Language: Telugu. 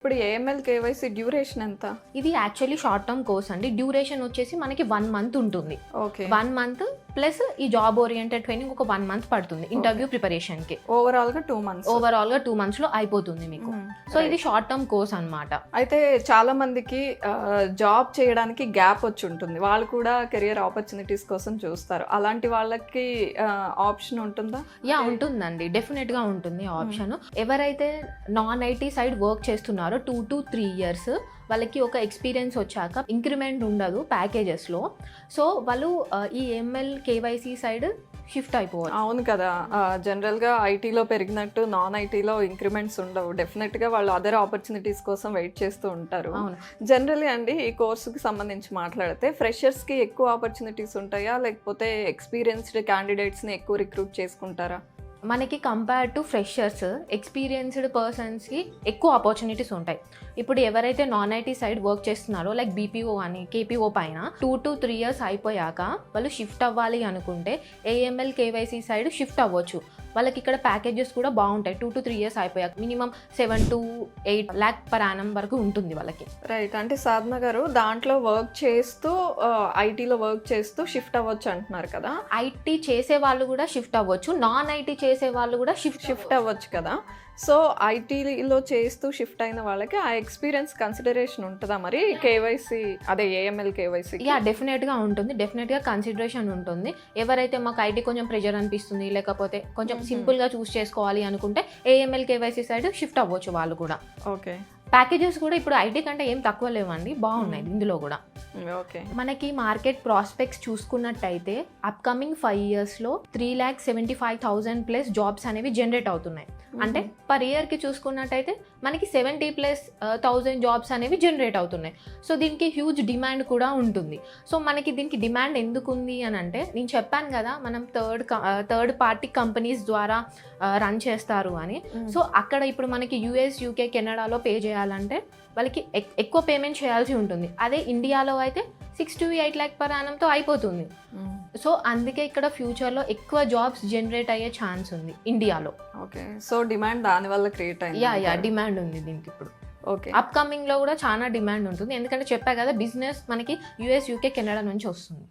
ఇప్పుడు ఏఎంఎల్ కేవైసీ డ్యూరేషన్ ఎంత? ఇది యాక్చువల్లీ షార్ట్ టర్మ్ కోర్స్ అండి. డ్యూరేషన్ వచ్చేసి మనకి వన్ మంత్ ఉంటుంది. ఓకే వన్ మంత్ ప్లస్ ఈ జాబ్ ఓరియంటెడ్ ట్రైనింగ్ ఒక వన్ మంత్ పడుతుంది ఇంటర్వ్యూ ప్రిపరేషన్కి ఓవరాల్గా టూ మంత్స్ ఓవరాల్గా టూ మంత్స్లో అయిపోతుంది మీకు. సో ఇది షార్ట్ టర్మ్ కోర్స్ అన్నమాట. అయితే చాలా మందికి జాబ్ చేయడానికి గ్యాప్ వచ్చి ఉంటుంది. వాళ్ళు కూడా కెరియర్ ఆపర్చునిటీస్ కోసం చూస్తారు. అలాంటి వాళ్ళకి ఆప్షన్ ఉంటుందా? యా ఉంటుందండి. డెఫినెట్గా ఉంటుంది ఆప్షన్ ఎవరైతే నాన్ ఐటీ సైడ్ వర్క్ చేస్తున్నారో టూ టు త్రీ ఇయర్స్ వాళ్ళకి ఒక ఎక్స్పీరియన్స్ వచ్చాక ఇంక్రిమెంట్ ఉండదు ప్యాకేజెస్లో. సో వాళ్ళు ఈ ఎంఎల్ కేవైసీ సైడ్ షిఫ్ట్ అయిపోవాలి. అవును కదా. జనరల్గా ఐటీలో పెరిగినట్టు నాన్ ఐటీలో ఇంక్రిమెంట్స్ ఉండవు. డెఫినెట్గా వాళ్ళు అదర్ ఆపర్చునిటీస్ కోసం వెయిట్ చేస్తూ ఉంటారు. అవును. జనరల్లీ అండి ఈ కోర్సుకి సంబంధించి మాట్లాడితే ఫ్రెషర్స్కి ఎక్కువ ఆపర్చునిటీస్ ఉంటాయా? లేకపోతే ఎక్స్పీరియన్స్డ్ క్యాండిడేట్స్ని ఎక్కువ రిక్రూట్ చేసుకుంటారా? మనకి కంపేర్ టు ఫ్రెషర్స్ ఎక్స్పీరియన్స్డ్ పర్సన్స్కి ఎక్కువ ఆపర్చునిటీస్ ఉంటాయి. ఇప్పుడు ఎవరైతే నాన్ ఐటీ సైడ్ వర్క్ చేస్తున్నారో లైక్ బీపీఓ అని కేపీఓ పైన టూ టు త్రీ ఇయర్స్ అయిపోయాక వాళ్ళు షిఫ్ట్ అవ్వాలి అనుకుంటే ఏఎంఎల్ కేవైసీ సైడ్ షిఫ్ట్ అవ్వచ్చు. వాళ్ళకి ఇక్కడ ప్యాకేజెస్ కూడా బాగుంటాయి. టూ టు త్రీ ఇయర్స్ అయిపోయాక minimum seven to eight lakh per annum వరకు ఉంటుంది వాళ్ళకి. రైట్ అంటే సాధన గారు దాంట్లో వర్క్ చేస్తూ ఐటీలో వర్క్ చేస్తూ షిఫ్ట్ అవ్వచ్చు అంటున్నారు కదా? ఐటీ చేసే వాళ్ళు కూడా షిఫ్ట్ అవ్వచ్చు. నాన్ ఐటీ చేసే వాళ్ళు కూడా షిఫ్ట్ షిఫ్ట్ అవ్వచ్చు. కదా. సో ఐటీలో చేస్తూ షిఫ్ట్ అయిన వాళ్ళకి ఆ ఎక్స్పీరియన్స్ కన్సిడరేషన్ ఉంటుందా మరి? కేవైసీ అదే ఏఎంఎల్ కేవైసీ యా డెఫినెట్గా ఉంటుంది. డెఫినెట్గా కన్సిడరేషన్ ఉంటుంది. ఎవరైతే మాకు ఐటీ కొంచెం ప్రెజర్ అనిపిస్తుంది లేకపోతే కొంచెం. సింపుల్గా చూస్ చేసుకోవాలి అనుకుంటే ఏఎంఎల్ కేవైసీ సైడ్ షిఫ్ట్ అవ్వచ్చు వాళ్ళు కూడా. ఓకే ప్యాకేజెస్ కూడా ఇప్పుడు ఐటీ కంటే ఏం తక్కువ లేవండి బాగున్నాయి. ఇందులో కూడా. ఓకే. మనకి మార్కెట్ ప్రాస్పెక్ట్స్ చూసుకున్నట్టయితే అప్కమింగ్ ఫైవ్ ఇయర్స్లో three lakh seventy five thousand plus jobs అనేవి జనరేట్ అవుతున్నాయి. అంటే పర్ ఇయర్కి చూసుకున్నట్టయితే మనకి సెవెంటీ ప్లస్ థౌజండ్ జాబ్స్ అనేవి జనరేట్ అవుతున్నాయి. సో దీనికి హ్యూజ్ డిమాండ్ కూడా ఉంటుంది. సో మనకి దీనికి డిమాండ్ ఎందుకు ఉంది అని అంటే నేను చెప్పాను కదా మనం థర్డ్ థర్డ్ పార్టీ కంపెనీస్ ద్వారా రన్ చేస్తారు అని. సో అక్కడ ఇప్పుడు మనకి యూఎస్ యూకే కెనడాలో పే చేయాలంటే వాళ్ళకి ఎక్- ఎక్కువ పేమెంట్ చేయాల్సి ఉంటుంది. అదే ఇండియాలో అయితే six to eight lakh per యానంతో అయిపోతుంది. సో అందుకే ఇక్కడ ఫ్యూచర్లో ఎక్కువ జాబ్స్ జనరేట్ అయ్యే ఛాన్స్ ఉంది ఇండియాలో ఓకే సో డిమాండ్ దాని వల్ల క్రియేట్ అయింది యా యా డిమాండ్ ఉంది దీనికి ఇప్పుడు. ఓకే అప్కమింగ్లో కూడా చాలా డిమాండ్ ఉంటుంది. ఎందుకంటే చెప్పా కదా బిజినెస్ మనకి యూఎస్ యూకే కెనడా నుంచి వస్తుంది.